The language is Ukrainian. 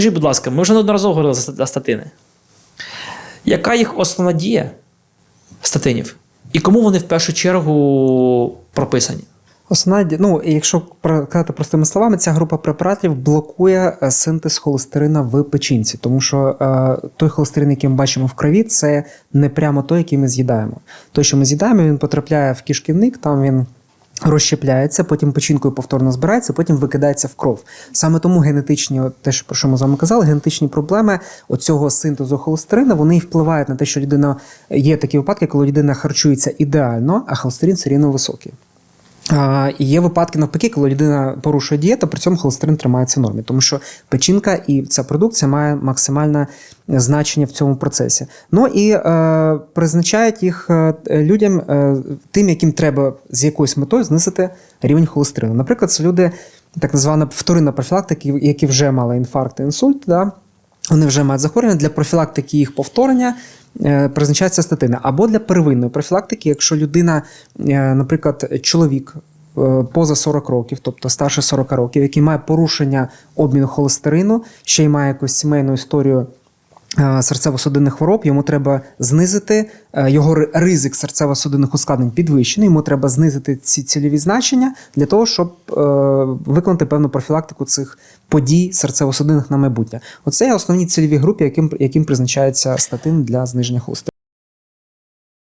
Скажіть, будь ласка, ми вже неодноразово говорили за статини. Яка їх основна дія статинів? І кому вони в першу чергу прописані? Основна, ну, якщо казати простими словами, ця група препаратів блокує е, синтез холестерина в печінці, тому що е, той холестерин, який ми бачимо в крові, це не прямо той, який ми з'їдаємо. Той, що ми з'їдаємо, він потрапляє в кишківник, там він. Розщепляється, потім печінкою повторно збирається, потім викидається в кров. Саме тому генетичні, те, про що ми з вами казали, генетичні проблеми оцього синтезу холестерина, вони і впливають на те, що людина є такі випадки, коли людина харчується ідеально, а холестерин все рівно високий. І є випадки навпаки, коли людина порушує дієту, при цьому холестерин тримається в нормі, тому що печінка і ця продукція має максимальне значення в цьому процесі. Ну і е, призначають їх е, людям, е, тим, яким треба з якоюсь метою знизити рівень холестерину. Наприклад, це люди, так звана вторинна профілактика, які вже мали інфаркт, інсульт. Да? Вони вже мають захворювання для профілактики їх повторення. е, Призначається статина або для первинної профілактики, якщо людина, е, наприклад, чоловік е, поза 40 років, тобто старше 40 років, який має порушення обміну холестерину, ще й має якусь сімейну історію серцево-судинних хвороб, йому треба знизити е, його ри- ризик серцево-судинних ускладнень підвищений. Йому треба знизити ці цільові значення для того, щоб е, виконати певну профілактику цих подій серцево-судинних на майбутнє. Оце є основні цільові групи, яким, яким призначається статин для зниження холестерину.